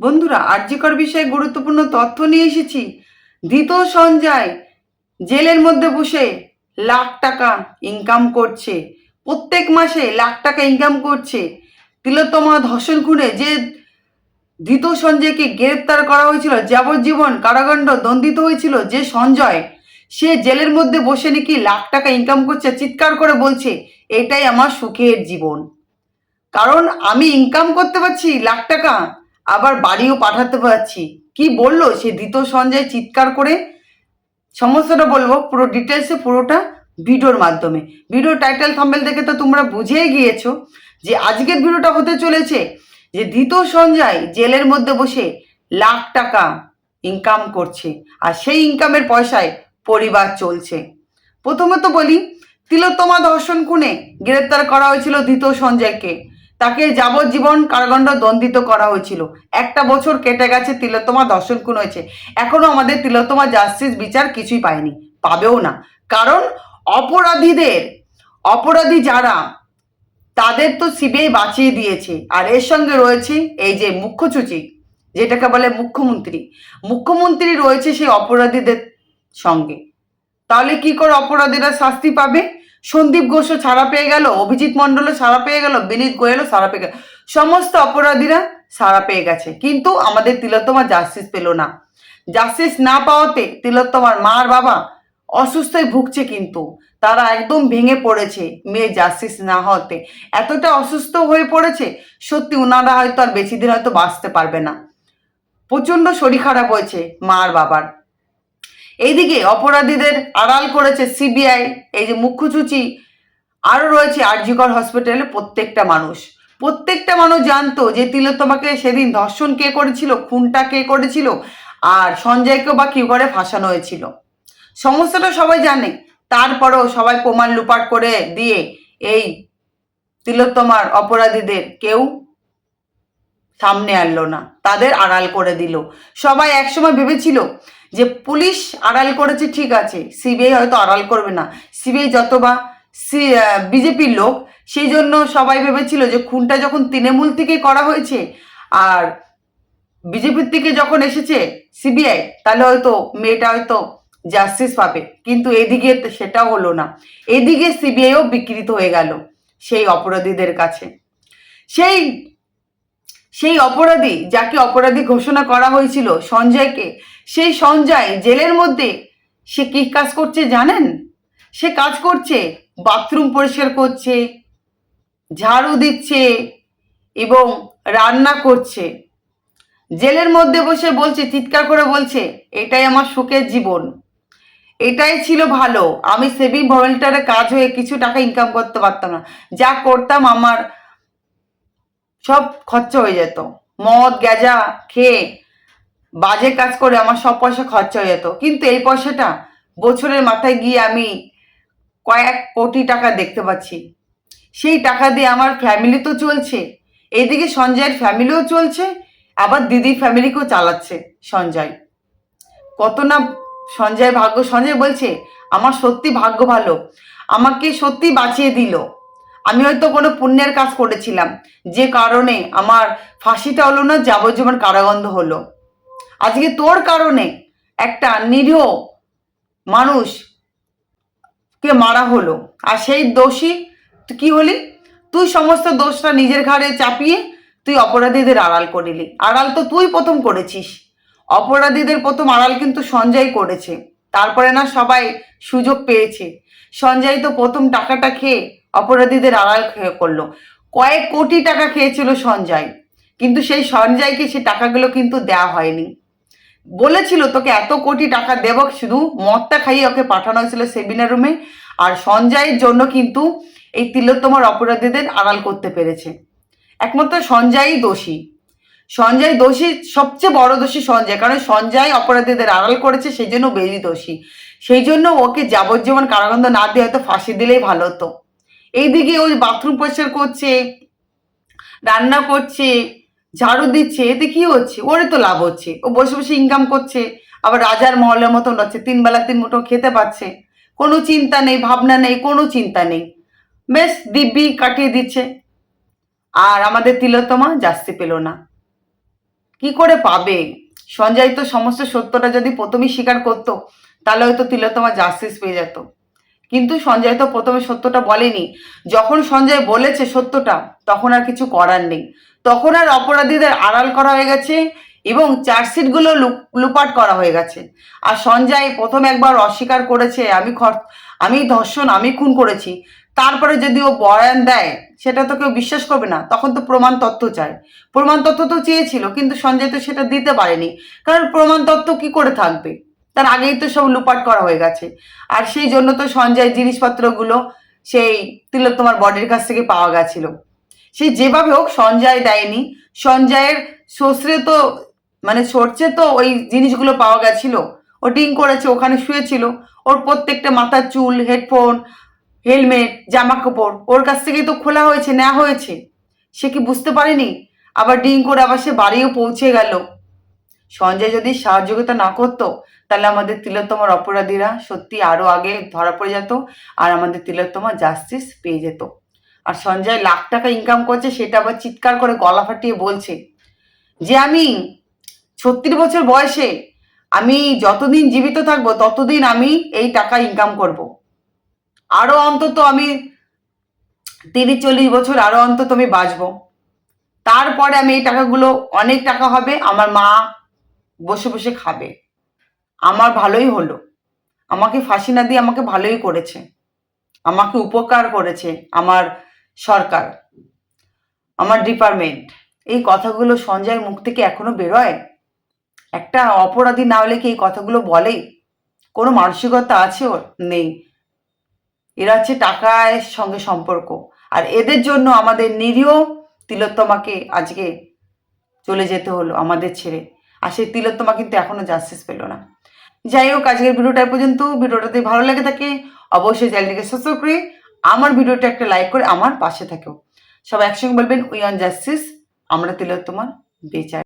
বন্ধুরা, আর্যিকর বিষয়ে গুরুত্বপূর্ণ তথ্য নিয়ে এসেছি। ধৃত সঞ্জয় জেলের মধ্যে বসে লাখ টাকা ইনকাম করছে। প্রত্যেক মাসে লাখ টাকা ইনকাম করছে। তিলোত্তমা ধর্ষণ খুনে যে ধৃত সঞ্জয়কে গ্রেপ্তার করা হয়েছিল, যাবজ্জীবন কারাগণ্ড দণ্ডিত হয়েছিল যে সঞ্জয়, সে জেলের মধ্যে বসে নাকি লাখ টাকা ইনকাম করছে, চিৎকার করে বলছে, এটাই আমার সুখের জীবন। কারণ আমি ইনকাম করতে পারছি লাখ টাকা আবার বাড়িও পাঠাতে পারছি। কি বলল সে ধৃত সঞ্জয় চিৎকার করে? সমস্যাটা বলব, পুরো ডিটেলসে পুরোটা ভিডিওর মাধ্যমে। ভিডিও টাইটেল থাম্বেল দেখে তো তোমরা বুঝেই গিয়েছো যে আজকের ভিডিওটা হতে চলেছে যে ধৃত সঞ্জয় জেলের মধ্যে বসে লাখ টাকা ইনকাম করছে আর সেই ইনকামের পয়সায় পরিবার চলছে। প্রথমে তো বলি, তিলোত্তমা ধর্ষণ খুনে গ্রেপ্তার করা হয়েছিল ধৃত সঞ্জয়কে। তাকে যাবজ্জীবন কারাগণ্ড দণ্ডিত করা হয়েছিল। একটা বছর কেটে গেছে, তিলোত্তমা ধর্ষণ খুন হয়েছে। এখনও আমাদের তিলোত্তমা জাস্টিস বিচার কিছুই পায়নি, পাবেও না। কারণ অপরাধীদের, অপরাধী যারা, তাদের তো সিবিআই বাঁচিয়ে দিয়েছে। আর এর সঙ্গে রয়েছে এই যে মুখ্যসচিব যেটাকে বলে মুখ্যমন্ত্রী। মুখ্যমন্ত্রী রয়েছে সেই অপরাধীদের সঙ্গে। তাহলে কি করে অপরাধীরা শাস্তি পাবে? সন্দীপ ঘোষও ছাড়া পেয়ে গেল, অভিজিৎ মণ্ডলও ছাড়া পেয়ে গেল, বিনীত গোয়েলও ছাড়া পেয়ে গেল। সমস্ত অপরাধীরা ছাড়া পেয়ে গেছে, কিন্তু আমাদের তিলোত্তমা জাস্টিস পেল না। জাস্টিস না পাওয়াতে তিলোত্তমার মার বাবা অসুস্থই ভুগছে কিন্তু। তারা একদম ভেঙে পড়েছে মেয়ে জাস্টিস না হতে এতটা অসুস্থ হয়ে পড়েছে, সত্যি ওনারা হয়তো আর বেশি দিন হয়তো বাঁচতে পারবে না। প্রচণ্ড শরীর খারাপ হয়েছে মার বাবার। এইদিকে অপরাধীদের আড়াল করেছে সিবিআই, এই যে মুখ্যসূচি আরও রয়েছে আরজিকর হসপিটালে প্রত্যেকটা মানুষ। প্রত্যেকটা মানুষ জানতো যে তিলোত্তমাকে সেদিন ধর্ষণ কে করেছিল, খুনটা কে করেছিল, আর সঞ্জয়কেও বা কি করে ফাঁসানো হয়েছিল। সমস্যাটা সবাই জানে। তারপরেও সবাই প্রমাণ লুপাট করে দিয়ে এই তিলোত্তমার অপরাধীদের কেউ সামনে আনলো না, তাদের আড়াল করে দিল। সবাই একসময় ভেবেছিল যে পুলিশ আড়াল করেছে, ঠিক আছে, সিবিআই হয়তো আড়াল করবে না। সিবিআই যত বা সি বিজেপির লোক, সেই জন্য সবাই ভেবেছিল যে খুনটা যখন তৃণমূল থেকে করা হয়েছে আর বিজেপির থেকে যখন এসেছে সিবিআই, তাহলে হয়তো মেয়েটা হয়তো জাস্টিস পাবে। কিন্তু এদিকে তো সেটাও হলো না। এদিকে সিবিআইও বিকৃত হয়ে গেল সেই অপরাধীদের কাছে। সেই সেই অপরাধী যাকে অপরাধী ঘোষণা করা হয়েছিল, সঞ্জয়কে, সেই সঞ্জয় জেলের মধ্যে সে কি কাজ করছে জানেন? সে কাজ করছে, বাথরুম পরিষ্কার করছে, ঝাড়ু দিচ্ছে এবং রান্না করছে। জেলের মধ্যে বসে বলছে, চিৎকার করে বলছে, এটাই আমার সুখের জীবন। এটাই ছিল ভালো। আমি সেভিং ভলেন্টারে কাজ হয়ে কিছু টাকা ইনকাম করতে পারতাম না। যা করতাম আমার সব খরচা হয়ে যেত। মদ, গ্যাজা খেয়ে বাজে কাজ করে আমার সব পয়সা খরচা হয়ে যেত। কিন্তু এই পয়সাটা বছরের মাথায় গিয়ে আমি কয়েক কোটি টাকা দেখতে পাচ্ছি। সেই টাকা দিয়ে আমার ফ্যামিলি তো চলছে। এইদিকে সঞ্জয়ের ফ্যামিলিও চলছে, আবার দিদির ফ্যামিলিকেও চালাচ্ছে সঞ্জয়। কত না সঞ্জয় ভাগ্য, সঞ্জয় বলছে, আমার সত্যি ভাগ্য ভালো। আমাকে সত্যি বাঁচিয়ে দিল। আমি হয়তো কোনো পুণ্যের কাজ করেছিলাম। যে কারণে আমার ফাঁসিটা হলো না, যাবজ্জীবন কারাগন্ধ হলো। আজকে তোর কারণে একটা নিরীহ মানুষ কে মারা হলো। আর সেই দোষী কি হলি? তুই সমস্ত দোষটা নিজের ঘাড়ে চাপিয়ে তুই অপরাধীদের আড়াল করিলি। আড়াল তো তুই প্রথম করেছিস। অপরাধীদের প্রথম আড়াল কিন্তু সঞ্জয় করেছে। তারপরে না সবাই সুযোগ পেয়েছে। সঞ্জয় তো প্রথম টাকাটা খেয়ে অপরাধীদের আড়াল করল। কয়েক কোটি টাকা খেয়েছিল সঞ্জয়, কিন্তু সেই সঞ্জয়কে সেই টাকাগুলো কিন্তু দেওয়া হয়নি। বলেছিল, তোকে এত কোটি টাকা দেব, শুধু মদটা খাইয়ে ওকে পাঠানো হয়েছিল সেমিনার রুমে। আর সঞ্জয়ের জন্য কিন্তু এই তিলোত্তমার অপরাধীদের আড়াল করতে পেরেছে। একমাত্র সঞ্জয়ই দোষী। সঞ্জয় দোষী, সবচেয়ে বড় দোষী সঞ্জয়, কারণ সঞ্জয় অপরাধীদের আড়াল করেছে, সেই জন্য বেশি দোষী। সেই জন্য ওকে যাবজ্জীবন কারাগন্ধ না দিয়ে হয়তো ফাঁসি দিলেই ভালো হতো। এইদিকে ওই বাথরুম পরিষ্কার করছে, রান্না করছে, ঝাড়ু দিচ্ছে, এতে কি হচ্ছে? ওরই তো লাভ হচ্ছে। ও বসে বসে ইনকাম করছে, আবার রাজার মহলের মতন হচ্ছে, তিন বেলা তিন মুঠো খেতে পাচ্ছে কোনো চিন্তা নেই, ভাবনা নেই, কোনো চিন্তা নেই। বেশ, দিব্যি কাটিয়ে দিচ্ছে। আর আমাদের তিলোত্তমা জাস্তি পেল না। কি করে পাবে? সঞ্জয় তো সমস্ত সত্যটা যদি প্রথমেই স্বীকার করতো, তাহলে হয়তো তিলোত্তমা জাস্টিস পেয়ে যেত। কিন্তু সঞ্জয় তো প্রথমে সত্যটা বলেনি। যখন সঞ্জয় বলেছে সত্যটা, তখন আর কিছু করার নেই। তখন আর অপরাধীদের আড়াল করা হয়ে গেছে এবং চার্জশিটগুলো লুপ- লুপাট করা হয়ে গেছে। আর সঞ্জয় প্রথম একবার অস্বীকার করেছে, আমি আমি ধর্ষণ, আমি খুন করেছি। তারপরে যদি ও বয়ান দেয়, সেটা তো কেউ বিশ্বাস করবে না। তখন তো প্রমাণ তথ্য চায় প্রমাণ তথ্য তো চেয়েছিল, কিন্তু সঞ্জয় তো সেটা দিতে পারেনি। কারণ প্রমাণ তথ্য কি করে থাকবে? তার আগেই তো সব লুপাট করা হয়ে গেছে। আর সেই জন্য তো সঞ্জয় জিনিসপত্রগুলো সেই তিলোত্তমার বডির কাছ থেকে পাওয়া গেছিল। সে যেভাবে হোক সঞ্জয় দেয়নি। সঞ্জয়ের শ্বশুরে তো মানে সরছে তো ওই জিনিসগুলো পাওয়া গেছিল। ও ডিং করেছে, ওখানে শুয়েছিল। ওর প্রত্যেকটা মাথার চুল, হেডফোন, হেলমেট জামা কাপড় ওর কাছ থেকেই তো খোলা হয়েছে নেওয়া হয়েছে। সে কি বুঝতে পারেনি? আবার ডিং করে আবার সে বাড়িও পৌঁছে গেল। সঞ্জয় যদি সহযোগিতা না করতো, তাহলে আমাদের তিলোত্তমার অপরাধীরা সত্যি আরও আগে ধরা পড়ে যেত আর আমাদের তিলোত্তমা জাস্টিস পেয়ে যেত আর সঞ্জয় লাখ টাকা ইনকাম করছে, সেটা আবার চিৎকার করে গলা ফাটিয়ে বলছে যে আমি ছত্রিশ বছর বয়সে আমি যতদিন জীবিত থাকব, ততদিন আমি এই টাকা ইনকাম করব। আরও অন্তত আমি তিরিশ চল্লিশ বছর আরও অন্তত আমি বাঁচবো তারপরে আমি এই টাকাগুলো, অনেক টাকা হবে, আমার মা বসে বসে খাবে। আমার ভালোই হলো। আমাকে ফাঁসি না দিয়ে আমাকে ভালোই করেছে। আমাকে উপকার করেছে আমার সরকার, আমার ডিপার্টমেন্ট এই কথাগুলো সঞ্জয়ের মুখ থেকে এখনও বেরোয়? একটা অপরাধী না হলে কি এই কথাগুলো বলে? কোনো মানসিকতা আছে ওর? নেই। এরা হচ্ছে টাকার সঙ্গে সম্পর্ক। আর এদের জন্য আমাদের নিরীহ তিলোত্তমাকে আজকে চলে যেতে হলো আমাদের ছেড়ে। আর সেই তিলোত্তমা কিন্তু এখনও জাস্টিস পেল না। যাই হোক, আজকের ভিডিওটা পর্যন্ত। ভিডিওটা যদি ভালো লেগে থাকে, অবশ্যই চ্যানেলটিকে সাবস্ক্রাইব করে আমার ভিডিওটা একটা লাইক করে আমার পাশে থাকেও সবাই একসঙ্গে বলবেন উই অন জাস্টিস আমরা তিলোত্তমার বেচার